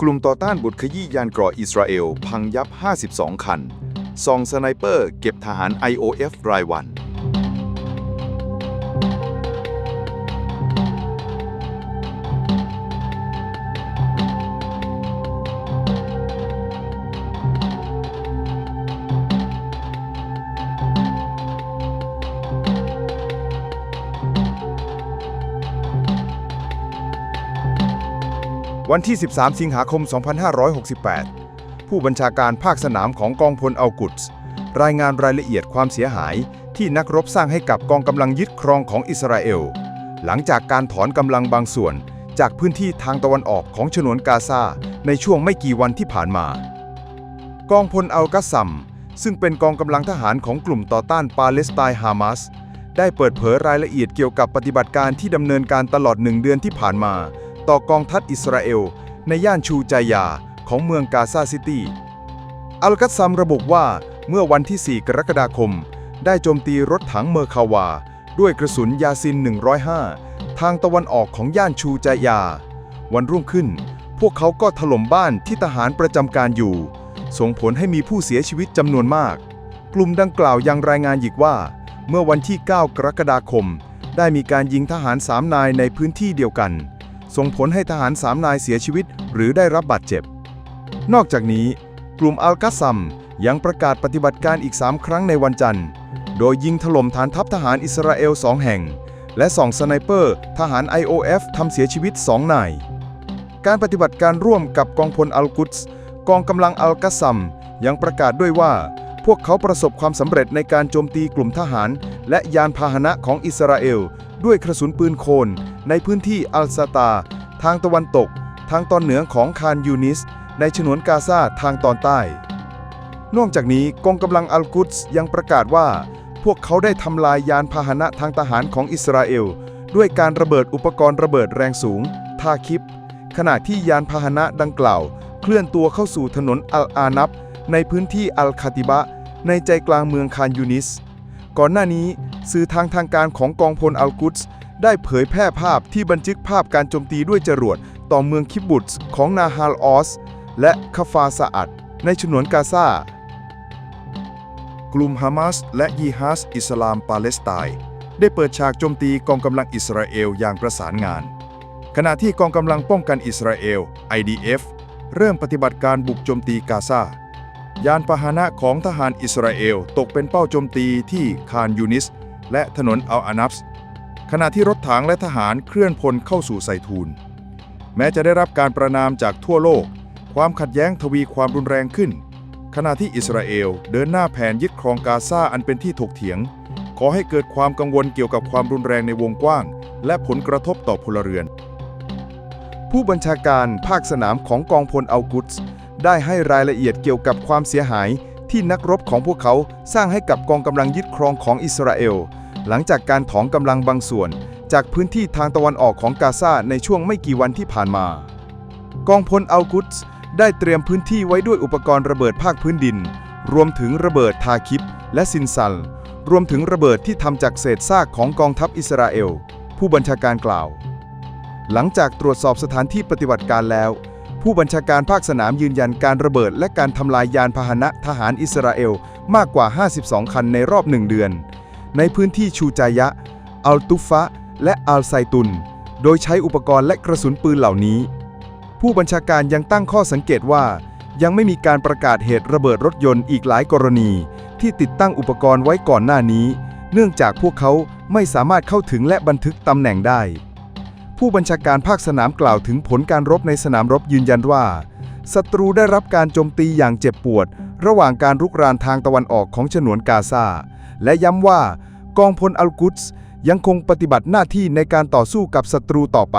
กลุ่มต่อต้านบุตรขยี้ยานเกราะอิสราเอล พังยับ 52 คันซองสไนเปอร์ เก็บทหาร IOF รายวัน วันที่ 13 สิงหาคม 2568 ผู้บัญชาการภาคสนามของกองพลอัลกุดส์รายงานรายละเอียดความเสียหายที่นักรบสร้างให้กับกองกำลังยึดครองของอิสราเอล หลังจากการถอนกำลังบางส่วนจากพื้นที่ทางตะวันออกของฉนวนกาซาในช่วงไม่กี่วันที่ผ่านมา กองพลอัลกัสซัม ซึ่งเป็นกองกำลังทหารของกลุ่มต่อต้านปาเลสไตน์ฮามาสได้เปิดเผยรายละเอียดเกี่ยวกับปฏิบัติการที่ดำเนินการตลอดหนึ่งเดือนที่ผ่านมา ต่อกองทัพอิสราเอล ในย่านชูจายาของเมืองกาซาซิตี้ อัลกัสซัมระบุว่าเมื่อวันที่ 4 กรกฎาคม ได้โจมตีรถถังเมอร์คาวา ด้วยกระสุนยาซิน 105 ทางตะวันออกของย่านชูจายา วันรุ่งขึ้น พวกเขาก็ถล่มบ้านที่ทหารประจำการอยู่ ส่งผลให้มีผู้เสียชีวิตจำนวนมาก กลุ่มดังกล่าวยังรายงานอีกว่า เมื่อวันที่ 9 กรกฎาคม ได้มีการยิงทหารสามนายในพื้นที่เดียวกัน ส่งผลให้ทหารสามนายเสียชีวิต หรือได้รับบาดเจ็บ นอกจากนี้กลุ่มอัลกัสซัมยังประกาศปฏิบัติการอีก 3 ครั้งในวันจันทร์ โดยยิงถล่มฐานทัพทหารอิสราเอล 2 แห่ง และส่องสไนเปอร์ ทหาร IOF ทำเสียชีวิต 2 นาย การปฏิบัติการร่วมกับกองพลอัลกุดส์กองกำลังอัลกัสซัมยังประกาศด้วยว่า พวกเขาประสบความสำเร็จในการโจมตีกลุ่มทหาร และยานพาหนะของอิสราเอล ด้วยกระสุนปืนโคน ในพื้นที่อัลซาตา ทางตะวันตก ทางตอนเหนือของคานยูนิส ในฉนวนกาซาทางตอนใต้ นอกจากนี้กองกำลังอัลกุดส์ยังประกาศว่า พวกเขาได้ทำลายยานพาหนะทางทหารของอิสราเอล ด้วยการระเบิดอุปกรณ์ระเบิดแรงสูงท่าคิป ขณะที่ยานพาหนะดังกล่าว เคลื่อนตัวเข้าสู่ถนนอัลอานับ ในพื้นที่อัลคาติบะ ในใจกลางเมืองคานยูนิส ก่อนหน้านี้สื่อทางทางการของกองพลอัลกุดส์ ได้เผยแพร่ภาพที่บันทึกภาพการโจมตีด้วยจรวดต่อเมืองคิบบุตส์ของนาฮาลออส และคาฟาซาอัดในฉนวนกาซากลุ่มฮามาสและยีฮัสอิสลามปาเลสไตน์ได้เปิดฉากโจมตีกองกำลังอิสราเอลอย่างประสานงาน ขณะที่กองกำลังป้องกันอิสราเอล IDF เริ่มปฏิบัติการบุกโจมตีกาซายานพาหนะของทหารอิสราเอลตกเป็นเป้าโจมตีที่คานยูนิส และถนนอัลอานับส์ ขณะที่รถถังและทหารเคลื่อนพลเข้าสู่ไซทูน แม้จะได้รับการประนามจากทั่วโลก ความขัดแย้งทวีความรุนแรงขึ้น ขณะที่อิสราเอลเดินหน้าแผนยึดครองกาซาอันเป็นที่ถกเถียงขอให้เกิดความกังวลเกี่ยวกับความรุนแรงในวงกว้าง และผลกระทบต่อพลเรือน ผู้บัญชาการภาคสนามของกองพลอัลกุดส์ได้ให้รายละเอียดเกี่ยวกับความเสียหายที่นักรบของพวกเขาสร้างให้กับกองกำลังยึดครองของอิสราเอล หลังจากการถอนกำลังบางส่วน จากพื้นที่ทางตะวันออกของกาซาในช่วงไม่กี่วันที่ผ่านมา กองพลอัลกุดส์ได้เตรียมพื้นที่ไว้ด้วยอุปกรณ์ระเบิดภาคพื้นดิน รวมถึงระเบิดทาคิปและซินซัล รวมถึงระเบิดที่ทำจากเศษซากของกองทัพอิสราเอล ผู้บัญชาการกล่าว หลังจากตรวจสอบสถานที่ปฏิบัติการแล้ว ผู้บัญชาการภาคสนามยืนยันการระเบิดและการทำลายยานพาหนะทหารอิสราเอลมากกว่า 52 คันในรอบหนึ่งเดือน ในพื้นที่ชูจายะ อัลตุฟะ และอัลไซตุน โดยใช้อุปกรณ์และกระสุนปืนเหล่านี้ ผู้บัญชาการยังตั้งข้อสังเกตว่า ยังไม่มีการประกาศเหตุระเบิดรถยนต์อีกหลายกรณี ที่ติดตั้งอุปกรณ์ไว้ก่อนหน้านี้ เนื่องจากพวกเขาไม่สามารถเข้าถึงและบันทึกตำแหน่งได้ ผู้บัญชาการภาคสนามกล่าวถึงผลการรบในสนามรบยืนยันว่าศัตรูได้รับการโจมตีอย่างเจ็บปวด ระหว่างการรุกรานทางตะวันออกของฉนวนกาซา และย้ำว่ากองพลอัลกุตส์ยังคงปฏิบัติหน้าที่ในการต่อสู้กับศัตรูต่อไป